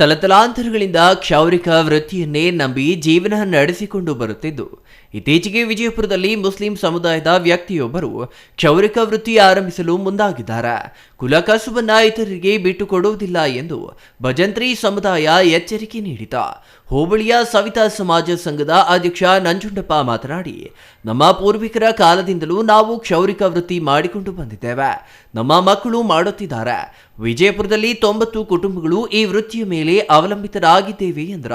ತಲತಲಾಂತರಗಳಿಂದ ಕ್ಷೌರಿಕ ವೃತ್ತಿಯನ್ನೇ ನಂಬಿ ಜೀವನ ನಡೆಸಿಕೊಂಡು ಬರುತ್ತಿದ್ದು. ಇತ್ತೀಚೆಗೆ ವಿಜಯಪುರದಲ್ಲಿ ಮುಸ್ಲಿಂ ಸಮುದಾಯದ ವ್ಯಕ್ತಿಯೊಬ್ಬರು ಕ್ಷೌರಿಕ ವೃತ್ತಿ ಆರಂಭಿಸಲು ಮುಂದಾಗಿದ್ದಾರೆ. ಕುಲ ನಾಯಿತರಿಗೆ ಬಿಟ್ಟುಕೊಡುವುದಿಲ್ಲ ಎಂದು ಭಜಂತ್ರಿ ಸಮುದಾಯ ಎಚ್ಚರಿಕೆ ನೀಡಿದ. ಹೋಬಳಿಯ ಸವಿತಾ ಸಮಾಜ ಸಂಘದ ಅಧ್ಯಕ್ಷ ನಂಜುಂಡಪ್ಪ ಮಾತನಾಡಿ, ನಮ್ಮ ಪೂರ್ವಿಕರ ಕಾಲದಿಂದಲೂ ನಾವು ಕ್ಷೌರಿಕ ವೃತ್ತಿ ಮಾಡಿಕೊಂಡು ಬಂದಿದ್ದೇವೆ. ನಮ್ಮ ಮಕ್ಕಳು ಮಾಡುತ್ತಿದ್ದಾರೆ. ವಿಜಯಪುರದಲ್ಲಿ ತೊಂಬತ್ತು ಕುಟುಂಬಗಳು ಈ ವೃತ್ತಿಯ ಮೇಲೆ ಅವಲಂಬಿತರಾಗಿದ್ದೇವೆ ಎಂದ್ರ.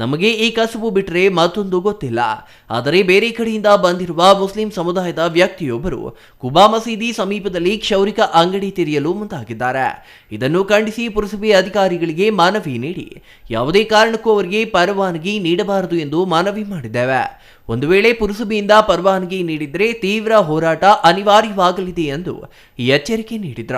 ನಮಗೆ ಈ ಕಸುಬು ಬಿಟ್ಟರೆ ಮತ್ತೊಂದು ಗೊತ್ತಿಲ್ಲ. ಆದರೆ ಬೇರೆ ಕಡೆಯಿಂದ ಬಂದಿರುವ ಮುಸ್ಲಿಂ ಸಮುದಾಯದ ವ್ಯಕ್ತಿಯೊಬ್ಬರು ಕುಬಾ ಮಸೀದಿ ಸಮೀಪದಲ್ಲಿ ಕ್ಷೌರಿಕ ಅಂಗಡಿ ತೆರೆಯಲು ಮುಂದಾಗಿದ್ದಾರೆ. ಇದನ್ನು ಖಂಡಿಸಿ ಪುರಸಭೆ ಅಧಿಕಾರಿಗಳಿಗೆ ಮನವಿ ನೀಡಿ. ಯಾವುದೇ ಕಾರಣಕ್ಕೂ ಅವರಿಗೆ ಪರವಾನಗಿ ನೀಡಬಾರದು ಎಂದು ಮನವಿ ಮಾಡಿದ್ದೇವೆ. ಒಂದು ವೇಳೆ ಪುರಸಭೆಯಿಂದ ಪರವಾನಗಿ ನೀಡಿದರೆ ತೀವ್ರ ಹೋರಾಟ ಅನಿವಾರ್ಯವಾಗಲಿದೆ ಎಂದು ಎಚ್ಚರಿಕೆ ನೀಡಿದ್ರ.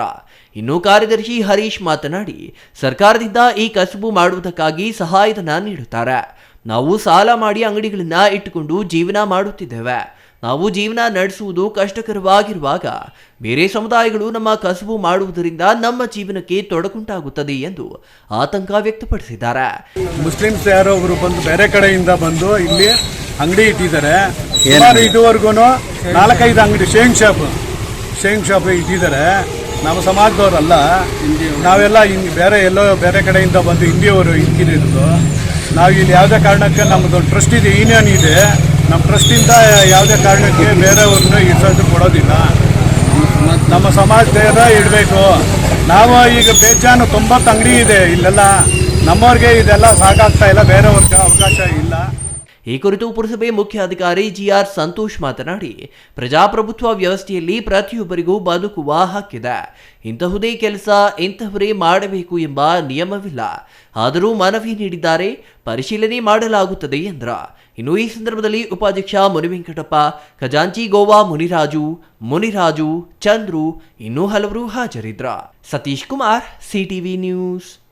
ಇನ್ನು ಕಾರ್ಯದರ್ಶಿ ಹರೀಶ್ ಮಾತನಾಡಿ, ಸರ್ಕಾರದಿಂದ ಈ ಕಸುಬು ಮಾಡುವುದಕ್ಕಾಗಿ ಸಹಾಯಧನ ನೀಡುತ್ತಾರೆ. ನಾವು ಸಾಲ ಮಾಡಿ ಅಂಗಡಿಗಳನ್ನ ಇಟ್ಟುಕೊಂಡು ಜೀವನ ಮಾಡುತ್ತಿದ್ದೇವೆ. ನಾವು ಜೀವನ ನಡೆಸುವುದು ಕಷ್ಟಕರವಾಗಿರುವಾಗ ಬೇರೆ ಸಮುದಾಯಗಳು ನಮ್ಮ ಕಸುಬು ಮಾಡುವುದರಿಂದ ನಮ್ಮ ಜೀವನಕ್ಕೆ ತೊಡಕುಂಟಾಗುತ್ತದೆ ಎಂದು ಆತಂಕ ವ್ಯಕ್ತಪಡಿಸಿದ್ದಾರೆ. ಮುಸ್ಲಿಮ್ಸ್ ಯಾರೋ ಒಬ್ಬರು ಬಂದು ಬೇರೆ ಕಡೆಯಿಂದ ಬಂದು ಇಲ್ಲಿ ಅಂಗಡಿ ಇಟ್ಟಿದ್ದಾರೆ. ಇದುವರೆಗೂ ನಾಲ್ಕೈದು ಅಂಗಡಿ ಶೇಂಗ್ ಶಾಪ್ ಶೇಂಗ್ ಶಾಪ್ ಇಟ್ಟಿದ್ದಾರೆ. ನಮ್ಮ ಸಮಾಜದವರಲ್ಲ ನಾವೆಲ್ಲ ಹಿಂಗೆ ಬೇರೆ ಎಲ್ಲೋ ಬೇರೆ ಕಡೆಯಿಂದ ಬಂದು ಹಿಂದಿಯವರು ಇಟ್ಟಿರೋದು. ನಾವು ಇಲ್ಲಿ ಯಾವುದೇ ಕಾರಣಕ್ಕೆ ನಮ್ಮದು ಟ್ರಸ್ಟ್ ಇದೆ ಯೂನಿಯನ್ ಇದೆ. ನಮ್ಮ ಟ್ರಸ್ಟಿಂದ ಯಾವುದೇ ಕಾರಣಕ್ಕೆ ಬೇರೆಯವ್ರನ್ನ ಇಡ್ಸೋದು ಕೊಡೋದಿಲ್ಲ. ನಮ್ಮ ಸಮಾಜದ ಇಡಬೇಕು. ನಾವು ಈಗ ಬೇಜಾನು ತೊಂಬತ್ತು ಅಂಗಡಿ ಇದೆ ಇಲ್ಲೆಲ್ಲ. ನಮ್ಮವ್ರಿಗೆ ಇದೆಲ್ಲ ಸಾಕಾಗ್ತಾ ಇಲ್ಲ, ಬೇರೆಯವ್ರಿಗೆ ಅವಕಾಶ ಈ ಕುರಿತು ಪುರಸಭೆ ಮುಖ್ಯಾಧಿಕಾರಿ ಜಿಆರ್ ಸಂತೋಷ್ ಮಾತನಾಡಿ, ಪ್ರಜಾಪ್ರಭುತ್ವ ವ್ಯವಸ್ಥೆಯಲ್ಲಿ ಪ್ರತಿಯೊಬ್ಬರಿಗೂ ಬದುಕುವ ಹಕ್ಕಿದೆ. ಇಂತಹುದೇ ಕೆಲಸ ಇಂತಹವರೇ ಮಾಡಬೇಕು ಎಂಬ ನಿಯಮವಿಲ್ಲ. ಆದರೂ ಮನವಿ ನೀಡಿದ್ದಾರೆ, ಪರಿಶೀಲನೆ ಮಾಡಲಾಗುತ್ತದೆ ಎಂದ್ರ. ಇನ್ನು ಈ ಸಂದರ್ಭದಲ್ಲಿ ಉಪಾಧ್ಯಕ್ಷ ಮುನಿವೆಂಕಟಪ್ಪ, ಖಜಾಂಚಿ ಗೋವಾ ಮುನಿರಾಜು ಮುನಿರಾಜು, ಚಂದ್ರು, ಇನ್ನೂ ಹಲವರು ಹಾಜರಿದ್ರ. Satish Kumar, CTV news.